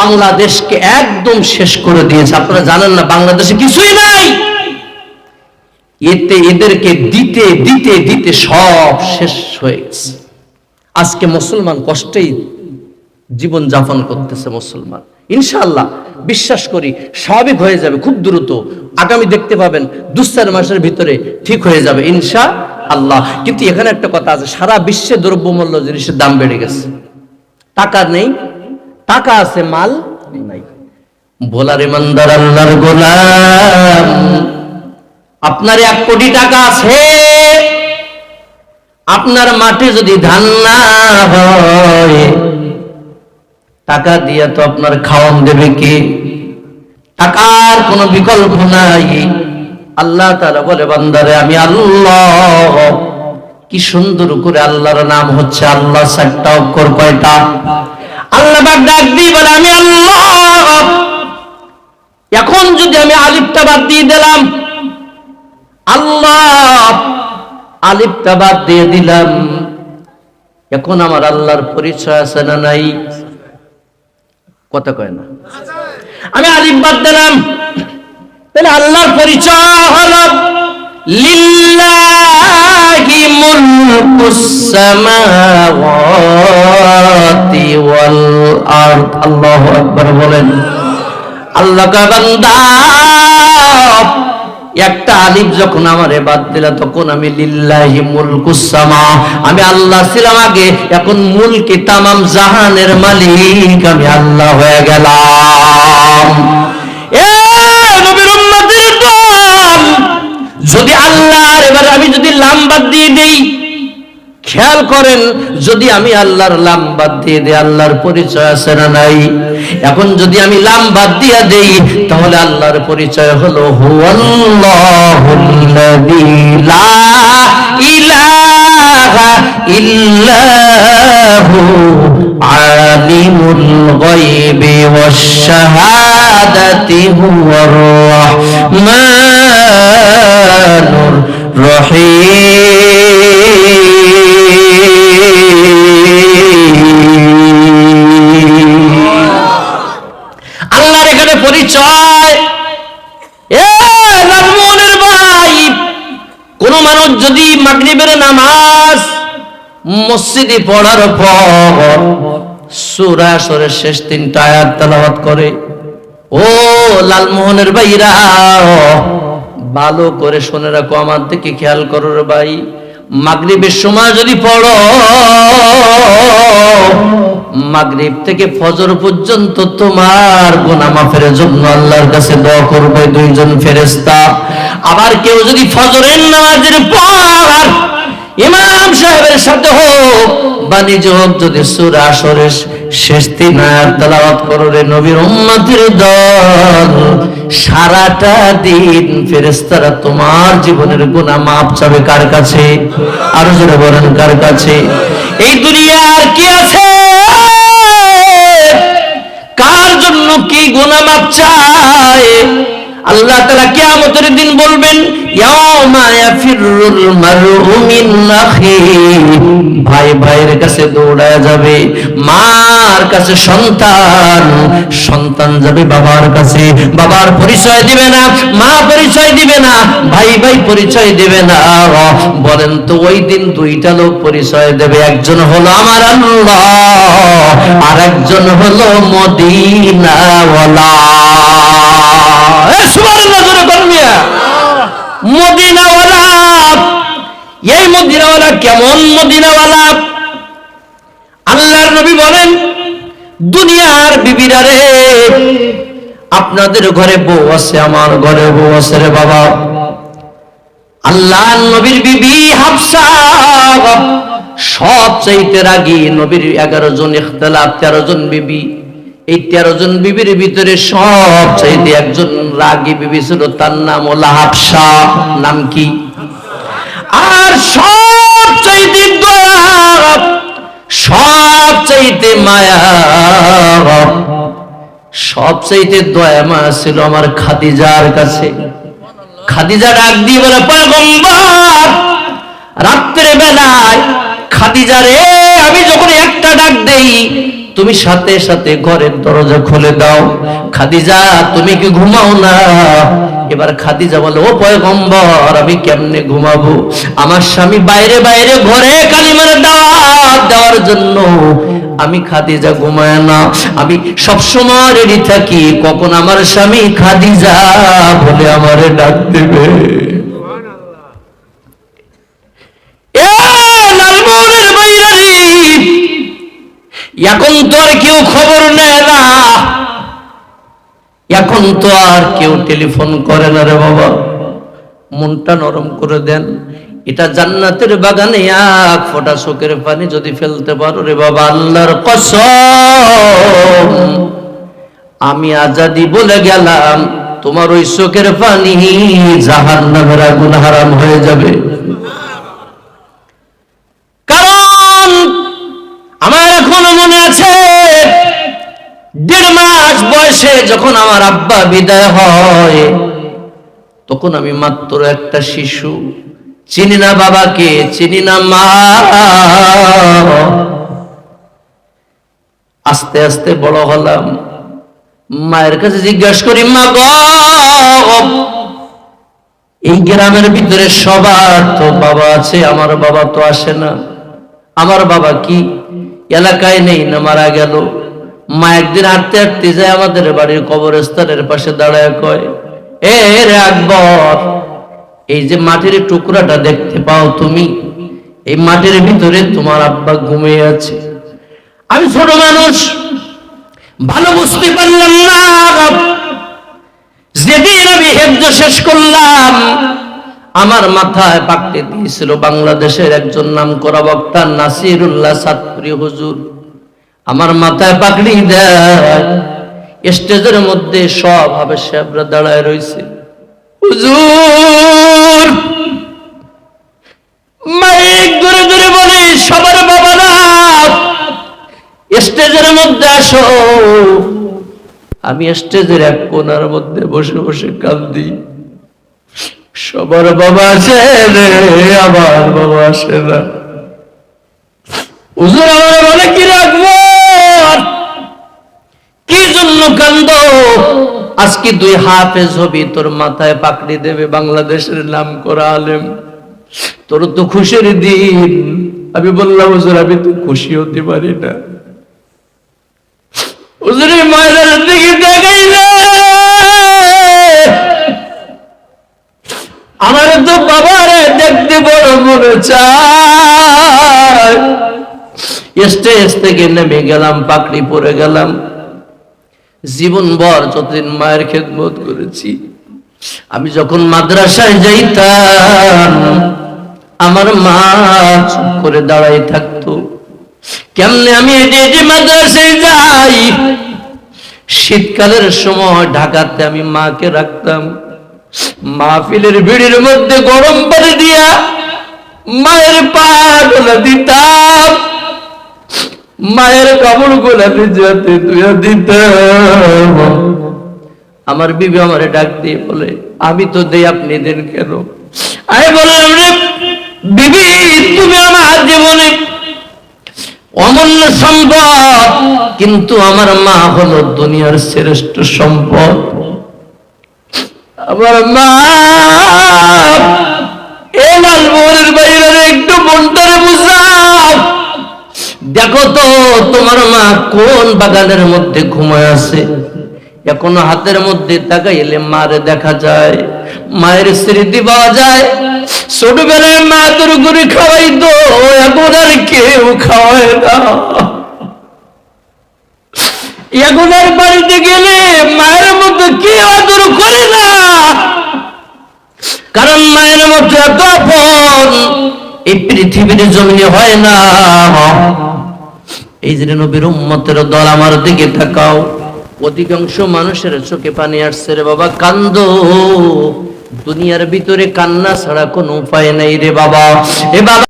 বাংলাদেশকে একদম শেষ করে দিয়েছে। আপনারা জানেন না, বাংলাদেশে কিছুই নাই। এতে এদেরকে দিতে দিতে দিতে সব শেষ হয়ে গেছে। আজকে মুসলমান কষ্টেই জীবন যাপন করতেছে মুসলমান। ইনশাআল্লাহ, বিশ্বাস করি, স্বাভাবিক হয়ে যাবে, খুব দ্রুত। আগামী দেখতে পাবেন, দু চার মাসের ভিতরে ঠিক হয়ে যাবে ইনশা আল্লাহ কিন্তু এখানে একটা কথা আছে, সারা বিশ্বে দ্রব্যমূল্য জিনিসের দাম বেড়ে গেছে। টাকা নেই টাকা আছে, মাল নাই। বলার ইমানদার আল্লাহর গোলাম, আপনার এক কোটি টাকা আছে, আপনার মাঠে যদি ধান না হয়, টাকা দিয়ে তো আপনার খাওয়ান দেবে কে? টাকার কোনো বিকল্প নাই। আল্লাহ তাআলা বলে, বান্দারে, আমি আল্লাহ। কি সুন্দর করে আল্লাহর নাম হচ্ছে আল্লাহ চারটা অক্ষর কয়টা? আল্লাহ ডাক বলে, আমি আল্লাহ। এখন যদি আমি আলিফটা বাদ দিয়ে দিলাম, আল্লাহ। বাদ দিয়ে দিলাম, এখন আমার আল্লাহর পরিচয় আছে না নাই? কথা কয় না। আমি আলিফ বাদ দিলাম, তাহলে আল্লাহর পরিচয় হলো লিল্লাহি। সামাওয়াতি ওয়াল আরদ। আল্লাহু আকবার বলেন। আল্লাহ কা একটা আলিফ যখন আমারে বাদ দিলা, তখন আমি লিল্লাহি মুলকুস সামা। আমি আল্লাহ ছিলাম আগে, এখন মুলকি তামাম জাহানের মালিক, আমি আল্লাহ হয়ে গেলাম। এ খেয়াল করেন, যদি আমি আল্লাহর লাম বাদ দিয়ে দিই, আল্লাহর পরিচয় আছে না নাই? এখন যদি আমি লাম বাদ দিয়ে দেই, তাহলে আল্লাহর পরিচয় হলো হুয়াল্লাহুল্লাযী লা ইলাহা ইল্লাহু আলিমুল গায়বি ওয়াশ শাহাদাতি হুয়ার রাহমানুর নামাজ মসজিদে পড়ার পর সূরা সরের শেষ তিনটা আয়াত তেলাওয়াত করে। ও লালমোহনের ভাইরা, ভালো করে শুনে রাখো আমার দিকে খেয়াল করো রে ভাই। মাগরিবের সময় যদি পড়ো, মাগরিব থেকে ফজর পর্যন্ত তোমার গুনাহ মাফের জন্য আল্লাহর কাছে দোয়া করবে দুইজন ফেরেশতা। আবার কেউ যদি ফজরের নামাজের পর ইমাম সাহেবের সাথে হোক বা নিজ হোক যদি সূরা আসরের শেষ আয়াত তেলাওয়াত করো রে নবীর উম্মতের দল, সারাটা দিন ফেরেশতারা তোমার জীবনের গুনাহ মাপ চাবে কার কাছে? আরও জোরে বলেন, কার কাছে? এই দুনিয়ার কি আছে? কার জন্য কি গুনাহ মাপ চায়? আল্লাহ তাআলা কিয়ামতের দিন বলবেন ভাই ভাইয়ের কাছে দৌড়ায় যাবে, মার কাছে সন্তান সন্তান যাবে বাবার কাছে। বাবার পরিচয় দিবে না, মা পরিচয় দিবে না, ভাই ভাই পরিচয় দিবে না। বলেন তো, ওই দিন দুইটা লোক পরিচয় দেবে, একজন হলো আমার আল্লাহ আর একজন হলো মদিনাওয়ালা। মদিনাওয়ালা, এই মদিনাওয়ালা কেমন মদিনাওয়ালা? আল্লাহর নবী বলেন, দুনিয়ার আপনাদের ঘরে বউ আছে, আমার ঘরে বউ আছে রে বাবা। আল্লাহ নবীর বিবি হাফসা সব চাইতে রাগী নবীর এগারো জন ইখতলাফ, তেরো জন বিবি। এই তেরো জন বিবির ভিতরে সব চাইতে একজন রাগী বিবি ছিল, তার নাম হলো হাফসা। নাম কি? আর সব চাইতে সব চাইতে মায়া সব চাইতে দয়া মায়া ছিল আমার খাদিজার কাছে। খাদিজা ডাক দিয়ে বলে, পয়গম্বর রাত্রে বেলায় খাদিজা রে, আমি যখন একটা ডাক দেই তুমি সাথে সাথে ঘরের দরজা খুলে দাও। খাদিজা, তুমি কি ঘুমাও না? এবার খাদিজা বলে, ও পয়গম্বর, আমি কেমনে ঘুমাবো? আমার স্বামী বাইরে বাইরে ঘরে কালিমার দাওয়াত দেওয়ার জন্য। আমি খাদিজা ঘুমায় না। আমি সবসময় রেডি থাকি। কখন আমার স্বামী খাদিজা বলে আমারে ডাক দেবে? এখন তো আর কেউ খবর নেয় না। এখন তো আর কেউ টেলিফোন করে না রে বাবা। মনটা নরম করে দেন। এটা জান্নাতের বাগানে এক ফোঁটা শোকের পানি যদি ফেলতে পারো রে বাবা, আল্লাহর কসম। আমি আজাদি বলে গেলাম, তোমার ওই শোকের পানি জাহার নামের আগুন হারাম হয়ে যাবে কারণ আমার এখনও মনে আছে দেড় মাস বয়সে যখন আমার আব্বা বিদায় হয়, তখন আমি মাত্র একটা শিশু। চিনি না বাবাকে, চিনি না মা। আস্তে আস্তে বড় হলাম। মায়ের কাছে জিজ্ঞাসা করি, মা এই গ্রামের ভিতরে সবার তো বাবা আছে, আমার বাবা তো আসে না। আমার বাবা কি? এলাকায় নেই না মারা গেল। মা একদিন হাঁটতে হাঁটতে যায় আমাদের বাড়ির কবরস্থানের পাশে দাঁড়ায় কয়, এ রে আকবর, এই যে মাটির টুকরাটা দেখতে পাও তুমি, এই মাটির ভিতরে তোমার আব্বা ঘুমিয়ে আছে। আমি ছোট মানুষ, ভালো বুঝতে পারলাম না যেদিন আমি হেফজ শেষ করলাম, আমার মাথায় পাকতে দিয়েছিল বাংলাদেশের একজন নাম করা বক্তা, নাসিরুল্লাহ সাতপুরি হুজুর। আমার মাথায় পাকড়ি দেয়। স্টেজের মধ্যে সব হবে সাহেবরা দাঁড়ায় রয়েছে হুজুর, মাইক ধরে ধরে বলে, সবার বাবারা স্টেজের মধ্যে আসো। আমি স্টেজের এক কোনার মধ্যে বসে বসে কান্দি। সবার বাবা আসে রে, আমার বাবা আসে না। হুজুর, আমার বলে কি রাখব কান্দ আজকে দুই হাফেজ হবি, তোর মাথায় পাকড়ি দেবে বাংলাদেশের নাম করা আলেম। তোর তো খুশির দিন। আমি বললাম, হুজুর, আমি তো খুশি হতে পারি না। হুজুরের মায়ের দিকে আমার তো দেখতে বড় মনে চায়। স্টেজ নেমে গেলাম, পাকড়ি পরে গেলাম। জীবন ভর যতদিন মায়ের খেদমত করেছি, আমি যখন মাদ্রাসায় যাইতাম, আমার মা চুপ করে দাঁড়াই থাকতো। কেমনে আমি মাদ্রাসায় যাই? শীতকালের সময় ঢাকাতে আমি মাকে রাখতাম। মাহফিলের ভিড়ের মধ্যে গরম পানি দিয়া মায়ের পা দিতাম। মায়ের কাপড় গোলা যাতে তুইয়া দিতাম আমার বিবি আমারে ডাক দিয়ে বলে, আমি তো দেই আপনি দেন কেন আমি বললাম, রে বিবি, তুমি আমার জীবনে অমূল্য সম্পদ, কিন্তু আমার মা হলো দুনিয়ার শ্রেষ্ঠ সম্পদ। আমার মা, এ লালমোহনের বাইরে একটু মনটারে দেখো তো, তোমার মা কোন বাগানের মধ্যে ঘুমায় আছে? এখনও হাতের মধ্যে তাকাইলে মারে দেখা যায়, মায়ের স্মৃতি পাওয়া যায়। ছোটবেলায় মা তোর করে খাওয়াই তো এখন আর কেউ খাওয়ায় না। এখন আর বাড়িতে গেলে মায়ের মতো কেউ আদর করে না। কারণ মায়ের মতো এত এই পৃথিবীর জমিনে হয় না। এই যে নবীর উম্মতের দল আমার দিকে তাকাও। অধিকাংশ মানুষের চোখে পানি আসছে রে বাবা, কান্দ। দুনিয়ার ভিতরে কান্না ছাড়া কোনো উপায় নাই রে বাবা। এ বাবা